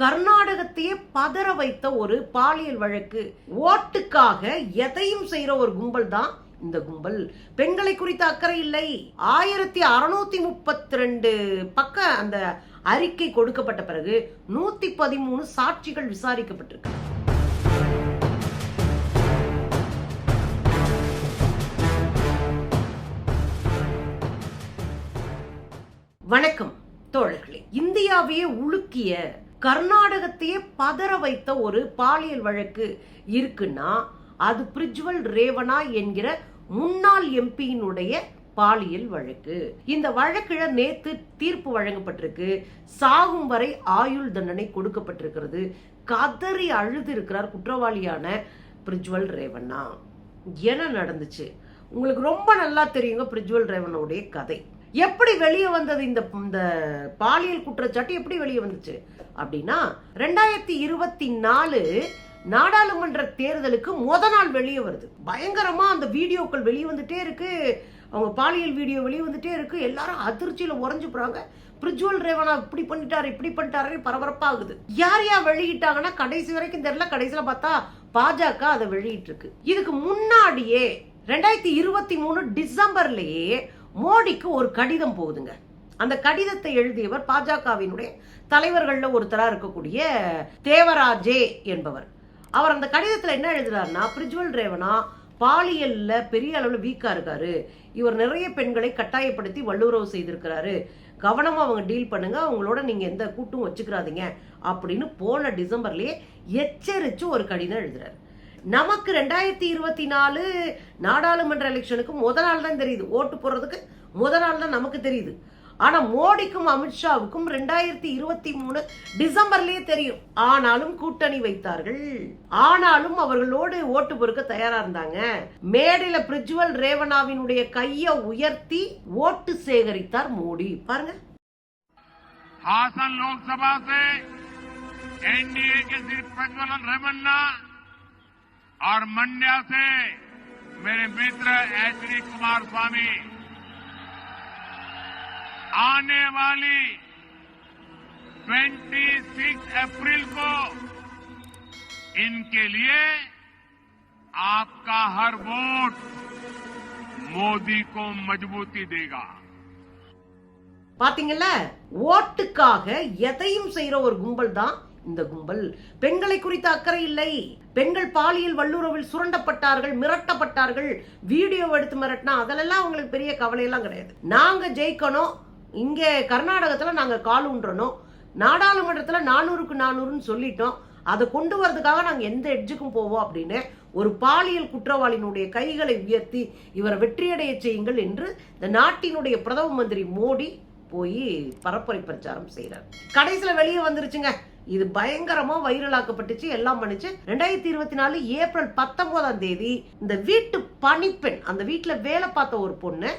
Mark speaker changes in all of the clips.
Speaker 1: கர்நாடகத்தையே பதற வைத்த ஒரு பாலியல் வழக்கு. ஓட்டுக்காக எதையும் செய்யற ஒரு கும்பல் தான் இந்த கும்பல். பெண்களை குறித்த அக்கறை இல்லை. ஆயிரத்தி அறுநூத்தி முப்பத்தி ரெண்டு பக்க அந்த அறிக்கை கொடுக்கப்பட்ட பிறகு நூத்தி பதிமூணு சாட்சிகள் விசாரிக்கப்பட்டிருக்கு. வணக்கம் தோழர்களே. இந்தியாவையே உலுக்கிய கர்நாடகத்தையே பதற வைத்த ஒரு பாலியல் வழக்கு இருக்குன்னா அது பிரிஜ்வல் ரேவனா என்கிற முன்னாள் எம்பியினுடைய பாலியல் வழக்கு. இந்த வழக்குல நேத்து தீர்ப்பு வழங்கப்பட்டிருக்கு. சாகும் வரை ஆயுள் தண்டனை கொடுக்கப்பட்டிருக்கிறது. கதறி அழுது இருக்கிறார் குற்றவாளியான பிரிஜ்வல் ரேவண்ணா. என்ன நடந்துச்சு? உங்களுக்கு ரொம்ப நல்லா தெரியுங்க பிரிஜ்வல் ரேவனுடைய கதை. எப்படி வெளியே வந்தது இந்த இந்த பாலியல் குற்றச்சாட்டு எப்படி வெளியே வந்துச்சு? அப்படின்னா ரெண்டாயிரத்தி இருபத்தி நாலு நாடாளுமன்ற தேர்தலுக்கு முத நாள் வெளியே வருது. பயங்கரமா அந்த வீடியோக்கள் வெளியே வந்துட்டே இருக்கு. அவங்க பாலியல் வீடியோ வெளியே வந்துட்டே இருக்கு. எல்லாரும் அதிர்ச்சியில உறைஞ்சு போறாங்க. பிரிஜுவல் ரேவனா இப்படி பண்ணிட்டாரு இப்படி பண்ணிட்டாரு பரபரப்பாகுது. யார் யார் வெளியிட்டாங்கன்னா கடைசி வரைக்கும் தெரியல. கடைசியில பார்த்தா பாஜக அதை வெளியிட்டு இருக்கு இதுக்கு முன்னாடியே ரெண்டாயிரத்தி இருபத்தி மூணு டிசம்பர்லயே மோடிக்கு ஒரு கடிதம் போகுதுங்க. அந்த கடிதத்தை எழுதியவர் பாஜகவினுடைய தலைவர்களில் ஒருத்தராக இருக்கக்கூடிய தேவராஜே என்பவர். அவர் அந்த கடிதத்தில் என்ன எழுதுறாருன்னா பிரிஜுவல் ரேவனா பாலியல்ல பெரிய அளவில் வீக்காக இருக்காரு. இவர் நிறைய பெண்களை கட்டாயப்படுத்தி வல்லுறவு செய்திருக்கிறாரு. கவனமாக அவங்க டீல் பண்ணுங்க. அவங்களோட நீங்கள் எந்த கூட்டும் வச்சுக்கிறாதீங்க. அப்படின்னு போன டிசம்பர்லேயே எச்சரித்து ஒரு கடிதம் எழுதுறாரு. நமக்கு ரெண்டாயிரத்தி இருபத்தி நாலு நாடாளுமன்ற எலெக்ஷனுக்கு முத நாள் தான் தெரியுது ஓட்டு போடுறதுக்கு முத நாள் தான் நமக்கு தெரியுது ஆனா மோடிக்கும் அமித்ஷாவுக்கும் ரெண்டாயிரத்தி இருபத்தி மூணு டிசம்பர்லயே தெரியும் ஆனாலும் கூட்டணி வைத்தார்கள் ஆனாலும் அவர்களோடு ஓட்டு பொறுக்க தயாரா இருந்தாங்க மேடையில பிரிஜுவல் ரேவனாவினுடைய கைய உயர்த்தி ஓட்டு சேகரித்தார் மோடி பாருங்க
Speaker 2: हासन लोकसभा से एनडीए के श्री प्रज्वलन रेवन्ना और मंड्या से मेरे मित्र एच डी कुमार स्वामी आने वाली 26 अप्रैल को इनके लिए आपका हर वोट मोदी को मजबूती देगा
Speaker 1: பாத்தீங்கல்ல ஓட்டுக்காக எதையும் செய்யற ஒரு கும்பல் தான் இந்த கும்பல் பெண்களை குறித்த அக்கறை இல்லை பெண்கள் பாலியல் வல்லுறவில் சுரண்டப்பட்டார்கள் மிரட்டப்பட்டார்கள். வீடியோ எடுத்து மிரட்டினா அதெல்லாம் அவங்களுக்கு பெரிய கவலையெல்லாம் கிடையாது. நாங்கள் ஜெயிக்கணும். இங்கே கர்நாடகத்தில் நாங்கள் கால் ஊன்றணும். நாடாளுமன்றத்தில் நானூறுக்கு நானூறுன்னு சொல்லிட்டோம். அதை கொண்டு வரதுக்காக நாங்கள் எந்த எட்ஜுக்கும் போவோம் அப்படின்னு ஒரு பாலியல் குற்றவாளியினுடைய கைகளை உயர்த்தி இவரை வெற்றியடைய செய்யுங்கள் என்று இந்த நாட்டினுடைய பிரதம மந்திரி மோடி போய் பரப்புரை பிரச்சாரம் செய்கிறார் கடைசியில் வெளியே வந்துருச்சுங்க. இது பயங்கரமா வைரலாக்கப்பட்டுச்சு எல்லாம் பண்ணுச்சு. ரெண்டாயிரத்தி இருபத்தி நாலு ஏப்ரல் பத்தொன்பதாம் தேதி இந்த வீட்டு பணிப்பெண் அந்த வீட்டுல வேலை பார்த்த ஒரு பொண்ணு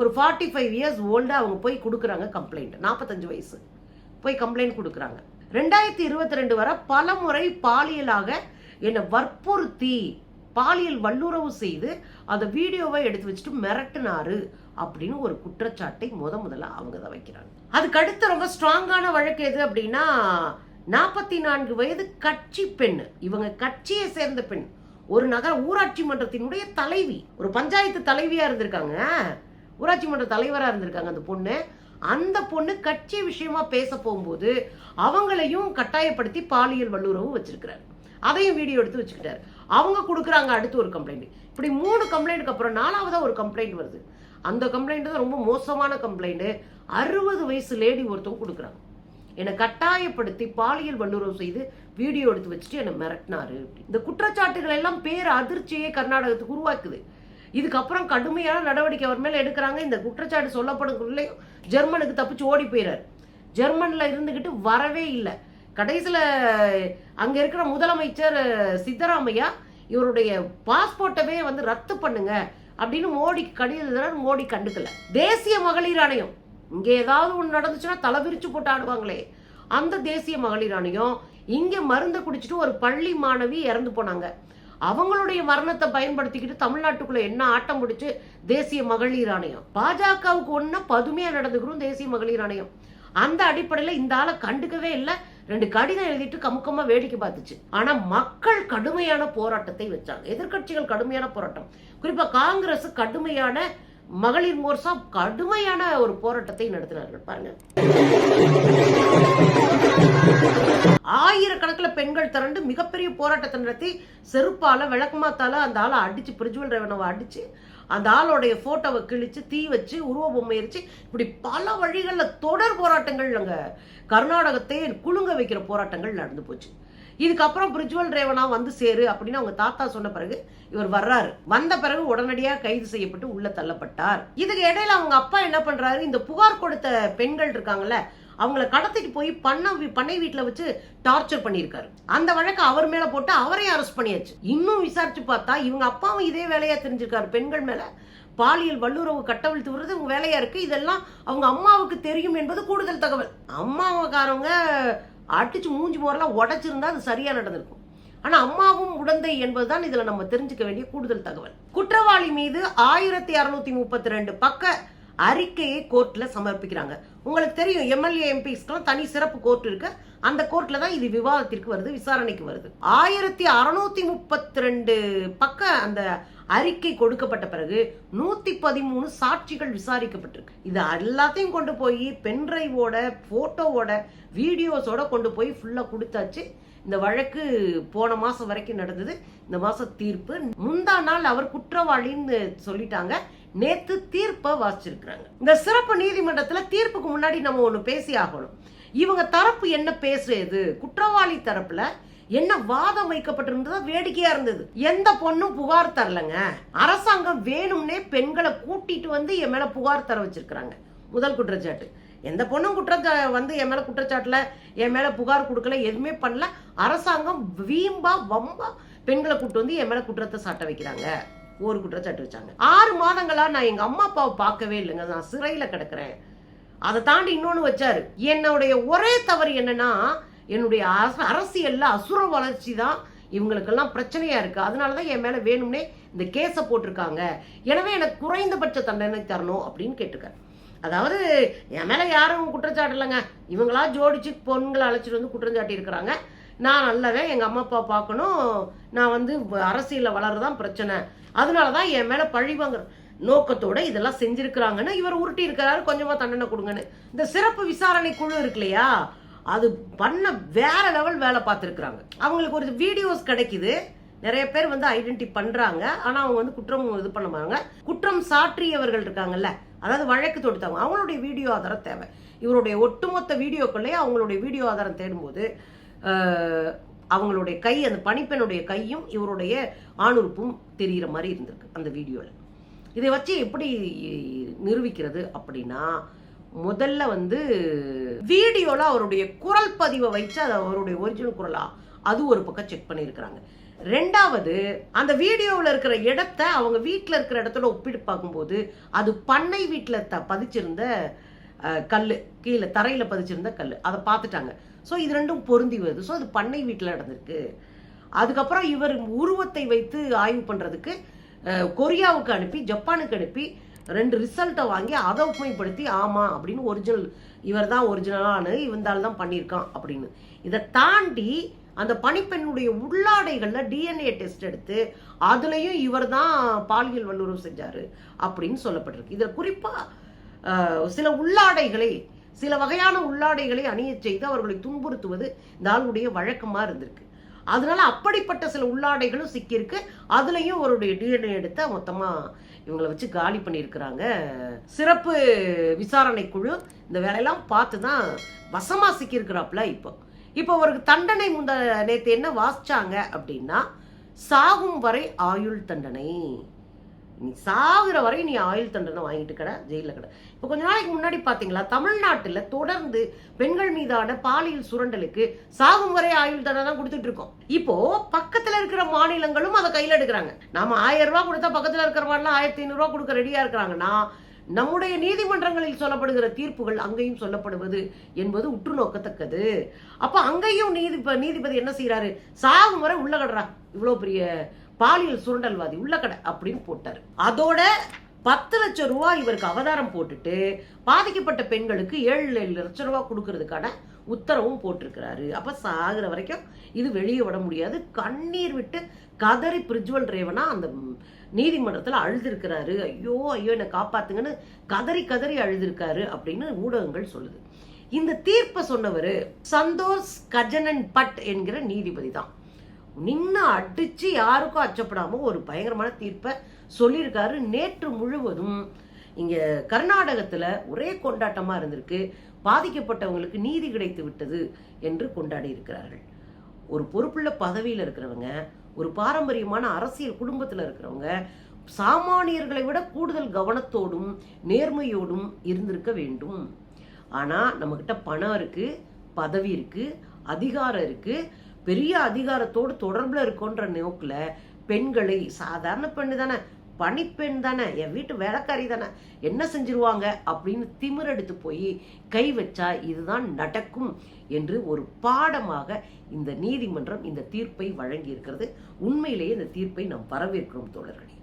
Speaker 1: ஒரு ஃபார்ட்டி ஃபைவ் இயர்ஸ் ஓல்டு அவங்க போய் கொடுக்குறாங்க கம்ப்ளைண்ட் நாற்பத்தஞ்சு வயசு. போய் கம்ப்ளைண்ட் கொடுக்குறாங்க. ரெண்டாயிரத்தி இருபத்தி ரெண்டு வரை பல முறை பாலியலாக என்னை வற்புறுத்தி பாலியல் வல்லுறவு செய்து அந்த வீடியோவை எடுத்து வச்சுட்டு மிரட்டினாரு அப்படின்னு ஒரு குற்றச்சாட்டை முத முதல்ல அவங்க தான் வைக்கிறாங்க. அதுக்கு அடுத்து ரொம்ப ஸ்ட்ராங்கான வழக்கு எது அப்படின்னா நாற்பத்தி நான்கு வயது கட்சி பெண் இவங்க கட்சியை சேர்ந்த பெண். ஒரு நகர ஊராட்சி மன்றத்தினுடைய தலைவி. ஒரு பஞ்சாயத்து தலைவியா இருந்திருக்காங்க. ஊராட்சி மன்ற தலைவரா இருந்திருக்காங்க அந்த பொண்ணு. அந்த பொண்ணு கட்சி விஷயமா பேச போகும்போது அவங்களையும் கட்டாயப்படுத்தி பாலியல் வல்லுறவு வச்சிருக்கிறார். அதையும் வீடியோ எடுத்து வச்சுக்கிட்டாரு. அவங்க கொடுக்குறாங்க அடுத்து ஒரு கம்ப்ளைண்ட் இப்படி மூணு கம்ப்ளைண்ட்டுக்கு அப்புறம் நாலாவதா ஒரு கம்ப்ளைண்ட் வருது. அந்த கம்ப்ளைண்ட் தான் ரொம்ப மோசமான கம்ப்ளைண்ட் அறுபது வயசு லேடி ஒருத்தவங்க கொடுக்குறாங்க. என்னை கட்டாயப்படுத்தி பாலியல் வல்லுறவு செய்து வீடியோ எடுத்து வச்சுட்டு என்னை மிரட்டினாரு. இந்த குற்றச்சாட்டுகள் எல்லாம் பேர் அதிர்ச்சியே கர்நாடகத்துக்கு உருவாக்குது. இதுக்கப்புறம் கடுமையான நடவடிக்கை அவர் மேலே எடுக்கிறாங்க. இந்த குற்றச்சாட்டு சொல்லப்படுறதுக்குள்ளேயும் ஜெர்மனுக்கு தப்பிச்சு ஓடி போயிறார். ஜெர்மனில் இருந்துக்கிட்டு வரவே இல்லை. கடைசியில் அங்கே இருக்கிற முதலமைச்சர் சித்தராமையா இவருடைய பாஸ்போர்ட்டவே வந்து ரத்து பண்ணுங்க அப்படின்னு மோடிக்கு கடிதம் மோடி கண்டுக்கல. தேசிய மகளிர் ஆணையம். இங்கே ஏதாவது ஒன்று நடந்துச்சுன்னா தலை விரிச்சு போட்டு ஆடுவாங்களே. அந்த தேசிய மகளிர் ஆணையம் இங்கே மருந்தை குடிச்சிட்டு ஒரு பள்ளி மாணவி இறந்து போனாங்க. அவங்களுடைய மரணத்தை பயன்படுத்திக்கிட்டு தமிழ்நாட்டுக்குள்ள என்ன ஆட்டம் பிடிச்சு தேசிய மகளிர் ஆணையம்? பாஜகவுக்கு ஒண்ணு பதுமையா நடந்துக்கிறோம் தேசிய மகளிர் ஆணையம். அந்த அடிப்படையில் இந்த ஆளை கண்டுக்கவே இல்லை. ரெண்டு கடிதம் எழுதிட்டு கமுக்கமா வேடிக்கை பார்த்துச்சு. ஆனா மக்கள் கடுமையான போராட்டத்தை வச்சாங்க. எதிர்க்கட்சிகள் கடுமையான போராட்டம். குறிப்பா காங்கிரஸ் கடுமையான மகளிர் மோர்சா கடுமையான ஒரு போராட்டத்தை நடத்தினார்கள் பாருங்க. ஆயிரக்கணக்கில் பெண்கள் திரண்டு மிகப்பெரிய போராட்டத்தை நடத்தி செருப்பால விளக்குமாத்தால அந்த ஆளை அடிச்சு பிரிஜுவல் ரேவனவை அடிச்சு அந்த ஆளோடைய போட்டோவை கிழிச்சு தீ வச்சு உருவ பொம்மை எரிச்சு இப்படி பல வழிகளில் தொடர் போராட்டங்கள் அங்க கர்நாடகத்தை குலுங்க வைக்கிற போராட்டங்கள் நடந்து போச்சு. இதுக்கப்புறம் பிரிஜுவல் ரேவனா வந்து சேரு அப்படின்னு அவங்க தாத்தா சொன்ன பிறகு இவர் வர்றாரு. வந்த பிறகு உடனடியாக கைது செய்யப்பட்டு உள்ள தள்ளப்பட்டார். இதுக்கு இடையில அவங்க அப்பா என்ன பண்றாரு? இந்த புகார் கொடுத்த பெண்கள் இருக்காங்கல்ல அவங்கள கடத்திட்டு போய் பண்ண பண்ணை வீட்டுல வச்சு டார்ச்சர் பண்ணியிருக்காரு. அந்த வழக்கு அவர் மேல போட்டு அவரையும் அரெஸ்ட் பண்ணியாச்சு. இன்னும் விசாரிச்சு பார்த்தா இவங்க அப்பாவும் இதே வேலையா தெரிஞ்சிருக்காரு. பெண்கள் மேல பாலியல் வல்லுறவு கட்டவிழ்த்து விடுறது இவங்க வேலையா இருக்கு. இதெல்லாம் அவங்க அம்மாவுக்கு தெரியும் என்பது கூடுதல் தகவல். அம்மாவுக்காரவங்க அடிச்சு மூஞ்சி மோரெல்லாம் உடைச்சிருந்தா அது சரியா நடந்திருக்கும். ஆனா அம்மாவும் உடந்தை என்பதுதான் இதுல நம்ம தெரிஞ்சுக்க வேண்டிய கூடுதல் தகவல். குற்றவாளி மீது ஆயிரத்தி அறுநூத்தி முப்பத்தி ரெண்டு பக்க அறிக்கையை கோர்ட்ல சமர்ப்பிக்கிறாங்க. உங்களுக்கு தெரியும் எம்எல்ஏ எம்பிஸ்க்கெல்லாம் தனி சிறப்பு கோர்ட் இருக்கு. அந்த கோர்ட்ல தான் இது விவாதத்திற்கு வருது விசாரணைக்கு வருது. ஆயிரத்தி அறுநூத்தி முப்பத்தி ரெண்டு பக்க அந்த அறிக்கை கொடுக்கப்பட்ட பிறகு நூத்தி பதிமூணு சாட்சிகள் விசாரிக்கப்பட்டிருக்கு. இது எல்லாத்தையும் கொண்டு போய் பென்ட்ரைவோட போட்டோவோட வீடியோஸோட கொண்டு போய் ஃபுல்லா கொடுத்தாச்சு. இந்த வழக்கு போன மாசம் வரைக்கும் நடந்தது. இந்த மாசம் தீர்ப்பு. முந்தா நாள் அவர் குற்றவாளின்னு சொல்லிட்டாங்க. நேத்து தீர்ப்பை வாசிச்சிருக்கிறாங்க. இந்த சிறப்பு நீதிமன்றத்துல தீர்ப்புக்கு முன்னாடி நம்ம ஒண்ணு பேசி ஆகணும். இவங்க தரப்பு என்ன பேசுறது? குற்றவாளி தரப்புல என்ன வாதம் வைக்கப்பட்டிருந்ததா வேடிக்கையா இருந்தது. எந்த பொண்ணும் புகார் தரலங்க. அரசாங்கம் வேணும்னே பெண்களை கூட்டிட்டு வந்து என் மேல புகார் தர வச்சிருக்கிறாங்க. முதல் குற்றச்சாட்டு. எந்த பொண்ணும் குற்றச்சா வந்து என் மேல குற்றச்சாட்டுல என் மேல புகார் கொடுக்கல எதுவுமே பண்ணல. அரசாங்கம் வீம்பா வம்பா பெண்களை கூட்டு வந்து என் மேல குற்றத்தை சாட்ட வைக்கிறாங்க. ஒரு குற்றச்சாட்டு வச்சாங்க. ஆறு மாதங்களா நான் எங்க அம்மா அப்பாவை பார்க்கவே இல்லைங்க. நான் சிறையில கிடக்குறேன். அதை தாண்டி இன்னொன்னு வச்சாரு. என்னுடைய ஒரே தவறு என்னன்னா என்னுடைய அரச- அரசியல்ல அசுர வளர்ச்சி தான் இவங்களுக்கெல்லாம் பிரச்சனையா இருக்கு. அதனாலதான் என் மேல வேணும்னே இந்த கேஸை போட்டிருக்காங்க. எனவே எனக்கு குறைந்தபட்ச தண்டனை தரணும் அப்படின்னு கேட்டிருக்காரு அதாவது என் மேல யாரும் குற்றச்சாட்டு இல்லைங்க. இவங்களா ஜோடிச்சு பொண்களை அழைச்சிட்டு வந்து குற்றம் சாட்டி இருக்கிறாங்க நான் நல்லவன் எங்கள் அம்மா அப்பா பார்க்கணும். நான் வந்து அரசியலில் வளர்றதான் பிரச்சனை. அதனால தான் என் மேலே பழிவாங்க நோக்கத்தோடு நோக்கத்தோட இதெல்லாம் செஞ்சிருக்கிறாங்கன்னு இவர் உருட்டி இருக்கிறாரு கொஞ்சமாக தண்டனை கொடுங்கன்னு. இந்த சிறப்பு விசாரணை குழு இருக்கு இல்லையா? அது பண்ண வேற லெவல் வேலை பார்த்துருக்குறாங்க. அவங்களுக்கு ஒரு வீடியோஸ் கிடைக்குது. நிறைய பேர் வந்து ஐடென்டி பண்ணுறாங்க ஆனால் அவங்க வந்து குற்றம் இது பண்ண மாட்டாங்க. குற்றம் சாற்றியவர்கள் இருக்காங்கல்ல அதாவது வழக்கு தொடுத்தவங்க அவங்களுடைய வீடியோ ஆதாரம் தேவை. இவருடைய ஒட்டுமொத்த வீடியோக்கள்லேயே அவங்களுடைய வீடியோ ஆதாரம் தேடும்போது அவங்களுடைய கை அந்த பணிப்பெண்ணுடைய கையும் இவருடைய ஆணுறுப்பும் தெரிகிற மாதிரி இருந்திருக்கு அந்த வீடியோவில் இதை வச்சு எப்படி நிரூபிக்கிறது அப்படின்னா முதல்ல வந்து வீடியோவில் அவருடைய குரல் பதிவை வச்சு அது அவருடைய ஒரிஜினல் குரலா அது ஒரு பக்கம் செக் பண்ணியிருக்கிறாங்க. ரெண்டாவது அந்த வீடியோவில் இருக்கிற இடத்த அவங்க வீட்டில் இருக்கிற இடத்துல ஒப்பிட்டு பார்க்கும்போது அது பண்ணை வீட்டில் த பதிச்சிருந்த கல் கீழே தரையில் பதிச்சிருந்த கல் அதை பார்த்துட்டாங்க. ஸோ இது ரெண்டும் பொருந்தி வருது. ஸோ அது பண்ணை வீட்டில் நடந்திருக்கு. அதுக்கப்புறம் இவர் உருவத்தை வைத்து ஆய்வு பண்ணுறதுக்கு கொரியாவுக்கு அனுப்பி ஜப்பானுக்கு அனுப்பி ரெண்டு ரிசல்ட்டை வாங்கி அதை உண்மைப்படுத்தி ஆமாம் அப்படின்னு ஒரிஜினல் இவர் தான் ஒரிஜினலானு இவந்தால் தான் பண்ணியிருக்கான் அப்படின்னு. இதை தாண்டி அந்த பணிப்பெண்ணுடைய உள்ளாடைகளில் டிஎன்ஏ டெஸ்ட் எடுத்து அதுலேயும் இவர் தான் பாலியல் வல்லுறவு செஞ்சார் அப்படின்னு சொல்லப்பட்டிருக்கு. இதில் குறிப்பாக சில உள்ளாடைகளை சில வகையான உள்ளாடைகளை அணியச் செய்து அவர்களை துன்புறுத்துவது இந்த ஆளுடைய வழக்கமாக இருந்திருக்கு. அதனால அப்படிப்பட்ட சில உள்ளாடைகளும் சிக்கியிருக்கு. அதுலயும் அவருடைய டிஎன்ஏ எடுத்து மொத்தமா இவங்களை வச்சு காலி பண்ணியிருக்கிறாங்க. சிறப்பு விசாரணை குழு இந்த வேலையெல்லாம் பார்த்து தான் வசமா சிக்கியிருக்கிறாப்புல இப்போ. இப்போ அவருக்கு தண்டனை முந்த நேற்று என்ன வாசிச்சாங்க அப்படின்னா சாகும் வரை ஆயுள் தண்டனை. நீ சாகுற வரை நீ ஆயுள் தண்டனை வாங்கிட்டு கடை ஜெயிலில் கடை. இப்போ கொஞ்ச நாளைக்கு முன்னாடி பார்த்தீங்களா தமிழ்நாட்டில் தொடர்ந்து பெண்கள் மீதான பாலியல் சுரண்டலுக்கு சாகும் வரை ஆயுள் தண்டனை தான் கொடுத்துட்டு இருக்கோம். இப்போ பக்கத்துல இருக்கிற மாநிலங்களும் அதை கையில் எடுக்கிறாங்க. நாம ஆயிரம் ரூபாய் கொடுத்தா பக்கத்துல இருக்கிறவங்களாம் ஆயிரத்தி ஐநூறுரூவா கொடுக்க ரெடியாக இருக்கிறாங்கன்னா நம்முடைய நீதிமன்றங்களில் சொல்லப்படுகிற தீர்ப்புகள் அங்கேயும் சொல்லப்படுவது என்பது உற்று நோக்கத்தக்கது. அப்போ அங்கேயும் நீதி நீதிபதி என்ன செய்யறாரு சாகும் வரை உள்ள கடறா. இவ்வளவு பெரிய பாலியல் சுரண்டல்வாதி உள்ள கடை அப்படின்னு போட்டார். அதோட பத்து லட்சம் ரூபாய் இவருக்கு அவதாரம் போட்டுட்டு பாதிக்கப்பட்ட பெண்களுக்கு ஏழு ஏழு லட்சம் ரூபா கொடுக்கறதுக்கான உத்தரவும் போட்டிருக்கிறாரு. அப்போ சாகிற வரைக்கும் இது வெளியே விட முடியாது. கண்ணீர் விட்டு கதறி பிரிஜ்வல் ரேவனா அந்த நீதிமன்றத்தில் அழுதுருக்கிறாரு. ஐயோ ஐயோ என்னை காப்பாத்துங்கன்னு கதறி கதறி அழுதுருக்காரு அப்படின்னு ஊடகங்கள் சொல்லுது. இந்த தீர்ப்பை சொன்னவர் சந்தோஷ் கஜனன் பட் என்கிற நீதிபதி தான். நின்று அடிச்சு யாருக்கும் அச்சப்படாமல் ஒரு பயங்கரமான தீர்ப்பை சொல்லியிருக்காரு நேற்று முழுவதும். இங்கே கர்நாடகத்தில் ஒரே கொண்டாட்டமாக இருந்திருக்கு. பாதிக்கப்பட்டவங்களுக்கு நீதி கிடைத்து விட்டது என்று கொண்டாடி இருக்கிறார்கள். ஒரு பொறுப்புள்ள பதவியில் இருக்கிறவங்க ஒரு பாரம்பரியமான அரசியல் குடும்பத்தில் இருக்கிறவங்க சாமானியர்களை விட கூடுதல் கவனத்தோடும் நேர்மையோடும் இருந்திருக்க வேண்டும். ஆனால் நம்மக்கிட்ட பணம் இருக்குது பதவி இருக்கு அதிகாரம் இருக்குது பெரிய அதிகாரத்தோடு தொடர்பில் இருக்கோன்ற நோக்கில் பெண்களை சாதாரண பெண்ணு தானே பணிப்பெண் தானே என் வீட்டு வேலைக்காரி தானே என்ன செஞ்சிருவாங்க அப்படின்னு திமிரெடுத்து போய் கை வச்சா இதுதான் நடக்கும் என்று ஒரு பாடமாக இந்த நீதிமன்றம் இந்த தீர்ப்பை வழங்கி இருக்கிறது உண்மையிலேயே இந்த தீர்ப்பை நாம் வரவேற்கிறோம் தோழர்களே.